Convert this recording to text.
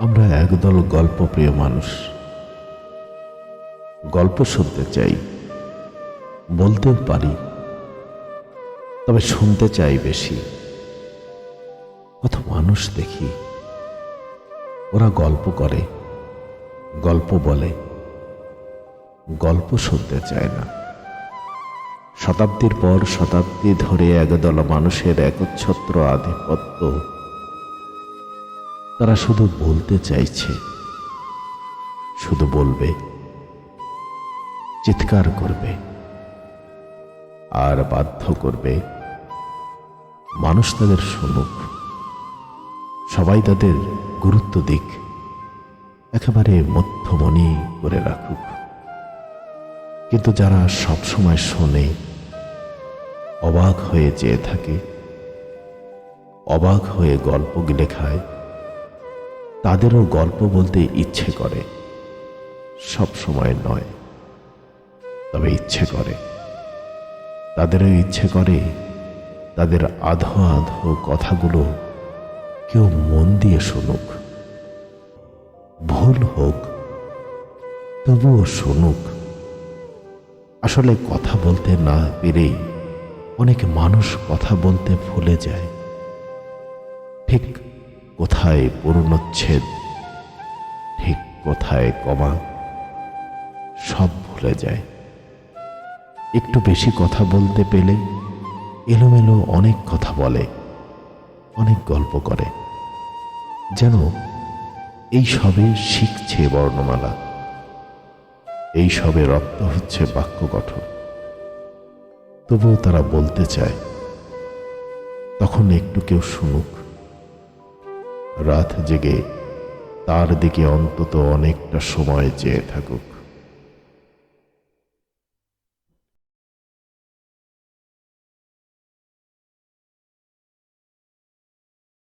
আমরা একদল গল্প প্রিয় মানুষ। গল্প শুনতে চাই, বলতেও পারি, তবে শুনতে চাই বেশি। কত মানুষ দেখি, ওরা গল্প করে, গল্প বলে, গল্প শুনতে চায় না। শতাব্দীর পর শতাব্দী ধরে একদল মানুষের একচ্ছত্র আধিপত্য তারা শুধু বলতে চাইছে। শুধু বলবে, চিৎকার করবে, আর বাধ্য করবে। মানুষ তাদের শুনুক সবাই তাদের গুরুত্ব দিক, একেবারে মধ্যমণি করে রাখুক। কিন্তু যারা সব সময় শোনে, অবাক হয়ে চেয়ে থাকে, অবাক হয়ে গল্প গিলে খায় তাদেরও গল্প বলতে ইচ্ছে করে। সব সময় নয়, তবে ইচ্ছে করে। তাদেরও ইচ্ছে করে, তাদের আধো আধো কথাগুলো কেউ মন দিয়ে শুনুক। ভুল হোক, তবুও শুনুক। আসলে কথা বলতে না পেরেই অনেক মানুষ কথা বলতে ভুলে যায়। ঠিক কোথায় পূর্ণচ্ছেদ? ঠিক কোথায় কমা? সব ভুলে যায়। একটু বেশি কথা বলতে পেলে এলোমেলো অনেক কথা বলে, অনেক গল্প করে। যেন এই সবে শিখছে বর্ণমালা। এই সবে রক্ত হচ্ছে বাক্য গঠন। তবুও তারা বলতে চায়, তখন একটু কেউ শুনুক। রাত জেগে তার দিকে অন্তত অনেকটা সময় চেয়ে থাকুক।